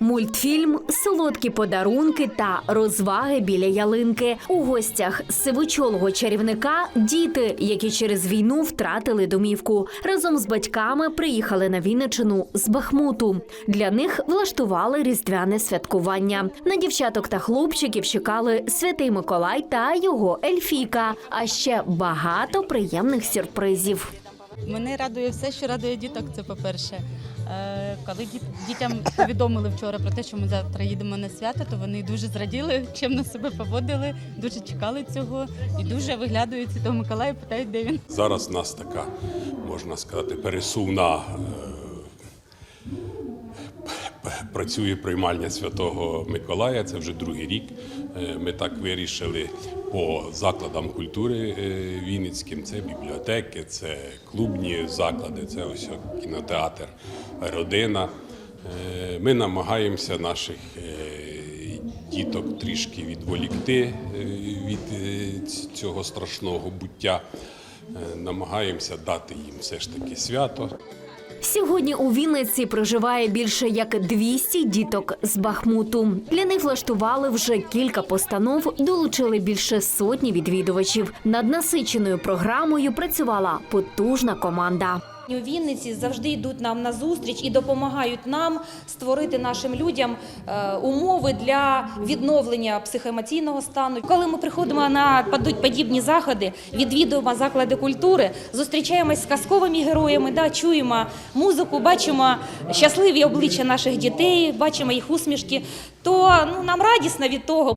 Мультфільм, солодкі подарунки та розваги біля ялинки. У гостях сивочолого чарівника діти, які через війну втратили домівку. Разом з батьками приїхали на Вінничину з Бахмуту. Для них влаштували різдвяне святкування. На дівчаток та хлопчиків чекали святий Миколай та його ельфійка. А ще багато приємних сюрпризів. Мене радує все, що радує діток. Це по-перше. Е, Коли діт- дітям повідомили вчора про те, що ми завтра їдемо на свято, то вони дуже зраділи, чим себе поводили, дуже чекали цього і дуже виглядають до Миколая, питають, де він. Зараз в нас така, можна сказати, пересувна. Працює приймальня Святого Миколая, це вже другий рік. Е, Ми так вирішили по закладам культури е, Вінницьким. Це бібліотеки, це клубні заклади, це ось кінотеатр, родина. Е, Ми намагаємося наших діток трішки відволікти від цього страшного буття. Намагаємося дати їм все ж таки свято. Сьогодні у Вінниці проживає більше як 200 діток з Бахмуту. Для них влаштували вже кілька постанов, долучили більше сотні відвідувачів. Над насиченою програмою працювала потужна команда. У Вінниці завжди йдуть нам на зустріч і допомагають нам створити нашим людям е, умови для відновлення психоемоційного стану. Коли ми приходимо на подібні заходи, відвідуємо заклади культури, зустрічаємось з казковими героями, да, чуємо музику, бачимо щасливі обличчя наших дітей, бачимо їх усмішки, то ну, нам радісно від того.